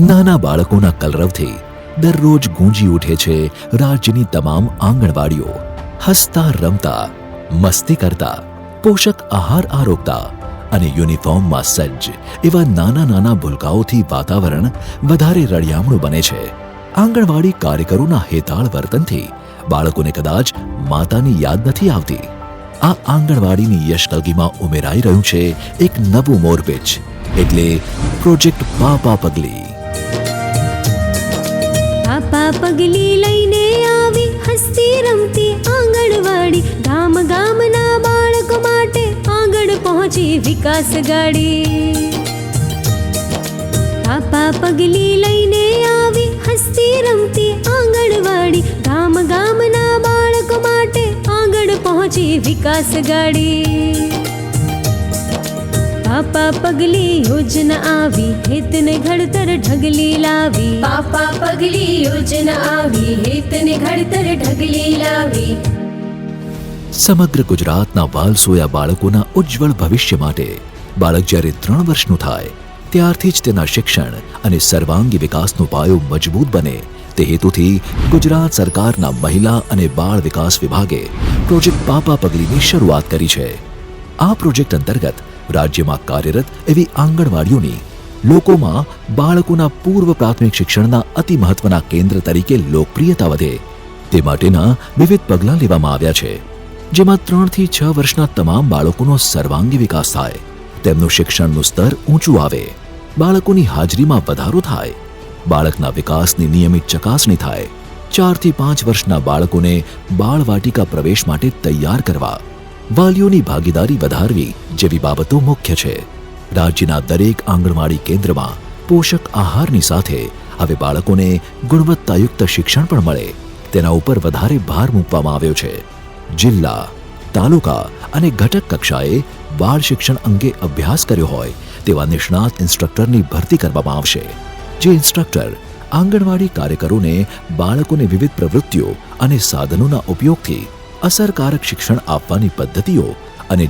નાના બાળકોના કલરવથી દરરોજ ગુંજી ઉઠે છે રાજ્યની તમામ આંગણવાડીઓ. હસતા, રમતા, મસ્તી કરતા, પોષક આહાર આરોગતા અને યુનિફોર્મમાં સજ્જ એવા નાના નાના ભૂલકાઓથી વાતાવરણ વધારે રળિયામણું બને છે. આંગણવાડી કાર્યકરોના હેતાળ વર્તનથી બાળકોને કદાચ માતાની યાદ નથી આવતી. આ આંગણવાડીની યશકલગીમાં ઉમેરાઈ રહ્યું છે એક નવું મોરપીચ, એટલે પ્રોજેક્ટ પાપા પગલી. પાપા પગલી લઈને આવી, હસતી રમતી આંગણવાડી. ગામ ગામના બાળકો માટે આગળ પહોંચી વિકાસ ગાડી. પાપા પગલી લઈને આવી, હસતી રમતી આંગણવાડી. ગામ ગામના બાળકો માટે આગળ પહોંચી વિકાસ ગાડી. પાપા પગલી યોજના આવી હેતને ઘડતર ઢગલી લાવી. પાપા પગલી યોજના આવી હેતને ઘડતર ઢગલી લાવી. સમગ્ર ગુજરાતના વાલસોયા બાળકોના ઉજ્જવળ ભવિષ્ય માટે બાળક જ્યારે ત્રણ વર્ષનું થાય ત્યારથી જ તેના શિક્ષણ અને સર્વાંગી વિકાસનો પાયો મજબૂત બને. તે હેતુથી ગુજરાત સરકારના મહિલા અને બાળ વિકાસ વિભાગે પ્રોજેક્ટ પાપા પગલીની શરૂઆત કરી છે. આ પ્રોજેક્ટ અંતર્ગત રાજ્યમાં કાર્યરત એવી આંગણવાડીઓની લોકોમાં બાળકોના પૂર્વ પ્રાથમિક શિક્ષણના અતિ મહત્વના કેન્દ્ર તરીકે લોકપ્રિયતા વધે. તે માટેના વિવિધ પગલાં લેવામાં આવ્યા છે, જેમાં ત્રણથી છ વર્ષના તમામ બાળકોનો સર્વાંગી વિકાસ થાય, તેમનું શિક્ષણનું સ્તર ઊંચું આવે, બાળકોની હાજરીમાં વધારો થાય, બાળકના વિકાસની નિયમિત ચકાસણી થાય, ચારથી પાંચ વર્ષના બાળકોને બાળવાટિકા પ્રવેશ માટે તૈયાર કરવા વાલીઓની ભાગીદારી વધારવી જેવી બાબતો મુખ્ય છે. રાજ્યના દરેક આંગણવાડી કેન્દ્રમાં પોષક આહારની સાથે હવે બાળકોને ગુણવત્તાયુક્ત શિક્ષણ પણ મળે. તેના ઉપર વધારે ભાર મૂકવામાં આવ્યો છે. જિલ્લા, તાલુકા અને ઘટક કક્ષાએ બાળ શિક્ષણ અંગે અભ્યાસ કર્યો હોય તેવા નિષ્ણાત ઇન્સ્ટ્રક્ટરની ભરતી કરવામાં આવશે. જે ઇન્સ્ટ્રક્ટર આંગણવાડી કાર્યકરોને બાળકોને વિવિધ પ્રવૃત્તિઓ અને સાધનોના ઉપયોગથી અસરકારક શિક્ષણ આપવાની પદ્ધતિઓ અને